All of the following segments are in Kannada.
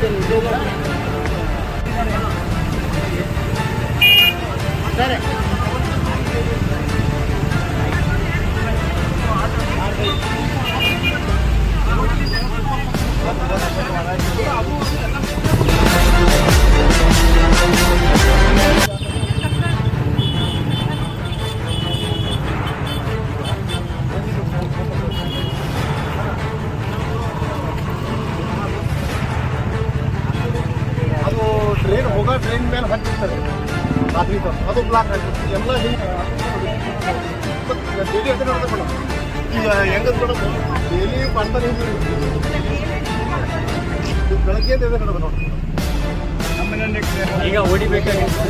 been doing. ಅದು ಬ್ಲಾಕ್ ಎಲ್ಲ ಹಿಂಗೆ ಡೈಲಿ ಅದೇ ನೋಡ್ದೆ ಮೇಡಮ್ ಈಗ ಹೆಂಗದ್ ಮೇಡಮ್ ಡೈಲಿ ಮಾಡ್ತಾನೆ ಇದ್ದೀವಿ. ಬೆಳಗ್ಗೆ ಇದೆ ಮೇಡಮ್ ನೋಡಿ ಈಗ ಹೊಡಿಬೇಕಾಗಿತ್ತು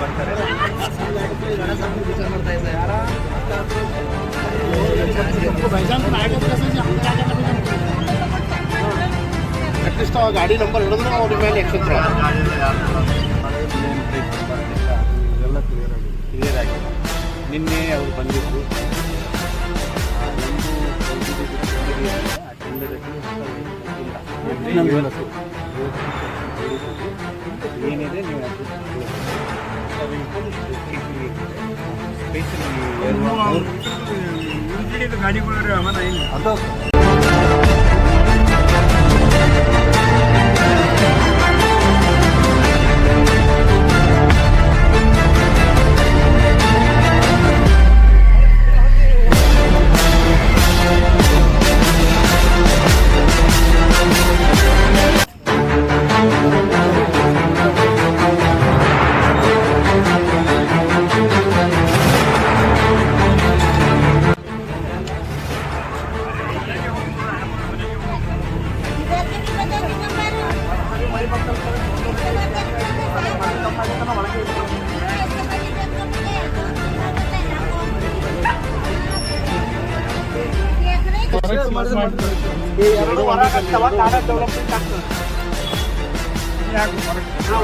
ಬರ್ತಾರೆ ಅಟ್ಲೀಸ್ಟ್ ಗಾಡಿ ನಂಬರ್ ಹಿಡಿದ್ರೆ ಅವ್ರ ಮೇಲೆ ಎಕ್ಸತ್ರ ಎಲ್ಲ ಕ್ಲಿಯರ್ ಆಗಿ ಕ್ಲಿಯರ್ ಆಗಿದೆ ನಿನ್ನೆ ಅವ್ರು ಆ ಟೆಂಡರಲ್ಲಿ ಇಲ್ಲ. ಏನಿದೆ ನೀವು ಗಾಡಿಗಳು ಅವನ ಏನು? ಅದು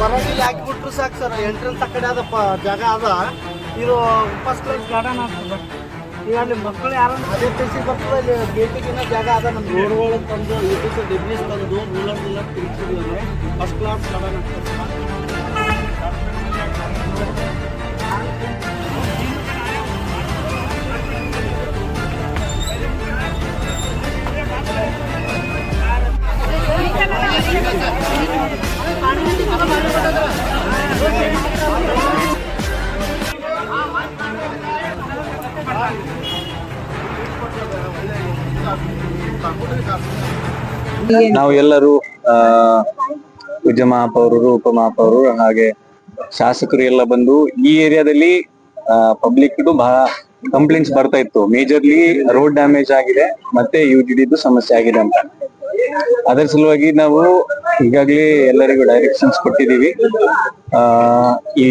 ಹೊರಗೆ ಹಾಕಿಬಿಟ್ರು ಸಾಕು ಸರ್. ಎಂಟ್ರೆನ್ಸ್ ಆ ಕಡೆ ಅದಪ್ಪ ಜಾಗ ಅದ. ಇದು ಫಸ್ಟ್ ಕ್ಲಾಸ್ ಗಾರ್ಡನ್ ಆಗ್ತದೆ. ಈಗ ಅಲ್ಲಿ ಮಕ್ಕಳು ಯಾರು ಅದೇ ತಿಳಿಸಿ ಬರ್ತದೆ ಅಲ್ಲಿ ಗೇಟಿಗಿನ ಜಾಗ ಅದ ನಮ್ಮ ರೋಡ್ಗಳು ತಂದು ಎ ಟಿ ಸಿ ಡೆಬ್ಲಿಸ್ ತಂದು ರೂಲರ್ ರೂಲರ್ ತಿರುಗಿಸಿದ್ರೆ ಫಸ್ಟ್ ಕ್ಲಾಸ್ ಗಾರ್ಡನ್ ಆಗ್ತದೆ. ನಾವು ಎಲ್ಲರೂ, ಆ, ಪೂಜ್ಯ ಮಹಾಪೌರರು ಉಪಮಹಾಪೌರರು ಹಾಗೆ ಶಾಸಕರು ಎಲ್ಲ ಬಂದು ಈ ಏರಿಯಾದಲ್ಲಿ ಪಬ್ಲಿಕ್ ಬಹಳ ಕಂಪ್ಲೇಂಟ್ಸ್ ಬರ್ತಾ ಇತ್ತು. ಮೇಜರ್ಲಿ ರೋಡ್ ಡ್ಯಾಮೇಜ್ ಆಗಿದೆ, ಮತ್ತೆ ಯು ಡಿದು ಸಮಸ್ಯೆ ಆಗಿದೆ ಅಂತ. ಅದರ ಸಲುವಾಗಿ ನಾವು ಈಗಾಗಲೇ ಎಲ್ಲರಿಗೂ ಡೈರೆಕ್ಷನ್ಸ್ ಕೊಟ್ಟಿದ್ದೀವಿ. ಈ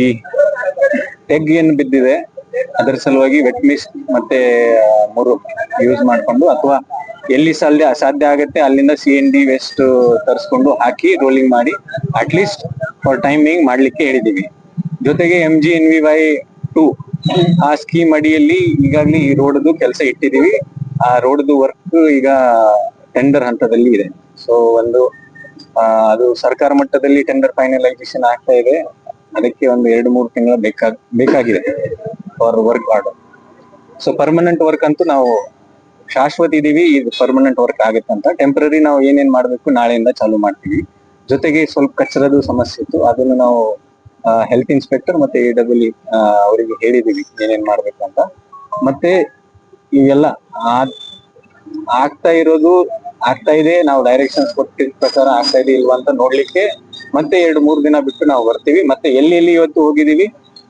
ಟೆಗ್ ಏನು ಬಿದ್ದಿದೆ, ಅದರ ಸಲುವಾಗಿ ವೆಟ್ ಮಿಸ್ಟ್ ಮತ್ತೆ ಮೂರು ಯೂಸ್ ಮಾಡ್ಕೊಂಡು ಅಥವಾ ಎಲ್ಲಿ ಸಾಧ್ಯ ಸಾಧ್ಯ ಆಗುತ್ತೆ ಅಲ್ಲಿಂದ ಸಿ ಎನ್ ಡಿ ವೇಸ್ಟ್ ತರಿಸ್ಕೊಂಡು ಹಾಕಿ ರೋಲಿಂಗ್ ಮಾಡಿ ಅಟ್ಲೀಸ್ಟ್ ಫಾರ್ ಟೈಮಿಂಗ್ ಮಾಡ್ಲಿಕ್ಕೆ ಹೇಳಿದ್ದೀವಿ. ಜೊತೆಗೆ M G N V Y two ಆ ಸ್ಕೀಮ್ ಅಡಿಯಲ್ಲಿ ಈಗಾಗಲೇ ಈ ರೋಡ್ದು ಕೆಲಸ ಇಟ್ಟಿದೀವಿ ಆ ರೋಡ್ದು ವರ್ಕ್ ಈಗ ಟೆಂಡರ್ ಹಂತದಲ್ಲಿ ಇದೆ. ಸೊ ಒಂದು ಅದು ಸರ್ಕಾರ ಮಟ್ಟದಲ್ಲಿ ಟೆಂಡರ್ ಫೈನಲೈಸೇಷನ್ ಆಗ್ತಾ ಇದೆ. ಅದಕ್ಕೆ ಒಂದು ಎರಡು, ಮೂರು ತಿಂಗಳು ಬೇಕಾಗ್ ಬೇಕಾಗಿದೆ for work order so permanent work ಅಂತೂ ನಾವು ಶಾಶ್ವತ ಇದೀವಿ, ಇದು ಪರ್ಮನೆಂಟ್ ವರ್ಕ್ ಆಗುತ್ತೆ ಅಂತ. ಟೆಂಪರರಿ ನಾವು ಏನೇನ್ ಮಾಡಬೇಕು ನಾಳೆಯಿಂದ ಚಾಲೂ ಮಾಡ್ತೀವಿ. ಜೊತೆಗೆ ಸ್ವಲ್ಪ ಕಚ್ಚರದ ಸಮಸ್ಯೆ ಇತ್ತು. ಅದನ್ನು ನಾವು ಹೆಲ್ತ್ ಇನ್ಸ್ಪೆಕ್ಟರ್ ಮತ್ತೆ ಎ ಡಬ್ಲ್ಯೂ ಅವರಿಗೆ ಹೇಳಿದೀವಿ ಏನೇನ್ ಮಾಡ್ಬೇಕು ಅಂತ. ಮತ್ತೆ ಇವೆಲ್ಲ ಆಗ್ತಾ ಇರೋದು ಆಗ್ತಾ ಇದೆ. ನಾವು ಡೈರೆಕ್ಷನ್ಸ್ ಕೊಟ್ಟಿದ ಪ್ರಕಾರ ಆಗ್ತಾ ಇದೆ ಇಲ್ವಾ ಅಂತ ನೋಡ್ಲಿಕ್ಕೆ ಮತ್ತೆ ಎರಡು, ಮೂರು ದಿನ ಬಿಟ್ಟು ನಾವು ಬರ್ತೀವಿ. ಮತ್ತೆ ಎಲ್ಲಿ ಎಲ್ಲಿ ಇವತ್ತು ಹೋಗಿದೀವಿ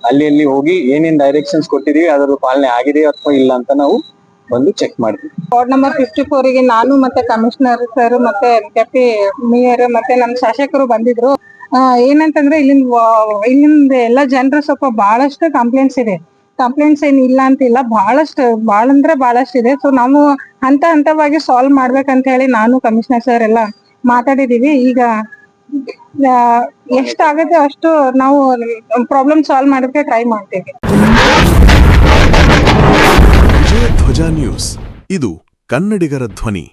ಅಲ್ಲಿ ಎಲ್ಲಿ ಹೋಗಿ ಏನೇನ್ ಡೈರೆಕ್ಷನ್ಸ್ ಕೊಟ್ಟಿದೀವಿ ಅದರ ಪಾಲನೆ ಆಗಿದೆ ಅಥವಾ ಇಲ್ಲ ಅಂತ ನಾವು ಬಂದು ಚೆಕ್ ಮಾಡ್ತೀವಿ. ವಾರ್ಡ್ ನಂಬರ್ ಫಿಫ್ಟಿ ಫೋರ್ಗೆ ನಾನು ಮತ್ತೆ ಕಮಿಷನರ್ ಸರ್ ಮತ್ತೆ ಡೆಪ್ಟಿ ಮೇಯರ್ ಮತ್ತೆ ನಮ್ಮ ಶಾಸಕರು ಬಂದಿದ್ರು. ಏನಂತಂದ್ರೆ ಇಲ್ಲಿಂದ ಇಲ್ಲಿಂದ ಎಲ್ಲ ಜನರು ಸ್ವಲ್ಪ ಬಹಳಷ್ಟು ಕಂಪ್ಲೇಂಟ್ಸ್ ಇದೆ. ಕಂಪ್ಲೇಂಟ್ಸ್ ಏನ್ ಇಲ್ಲ ಅಂತಿಲ್ಲ, ಬಹಳಷ್ಟು ಬಹಳ ಅಂದ್ರೆ ಬಹಳಷ್ಟು ಇದೆ. ಸೊ ನಾವು ಹಂತ ಹಂತವಾಗಿ ಸಾಲ್ವ್ ಮಾಡ್ಬೇಕಂತ ಹೇಳಿ ನಾನು ಕಮಿಷನರ್ ಸರ್ ಎಲ್ಲ ಮಾತಾಡಿದೀವಿ. ಈಗ ಎಷ್ಟಾಗತ್ತೆ ಅಷ್ಟು ನಾವು ಪ್ರಾಬ್ಲಮ್ ಸಾಲ್ವ್ ಮಾಡೋಕೆ ಟ್ರೈ ಮಾಡ್ತೀವಿ. ಧ್ವಜ ನ್ಯೂಸ್. ಇದು ಕನ್ನಡಿಗರ ಧ್ವನಿ.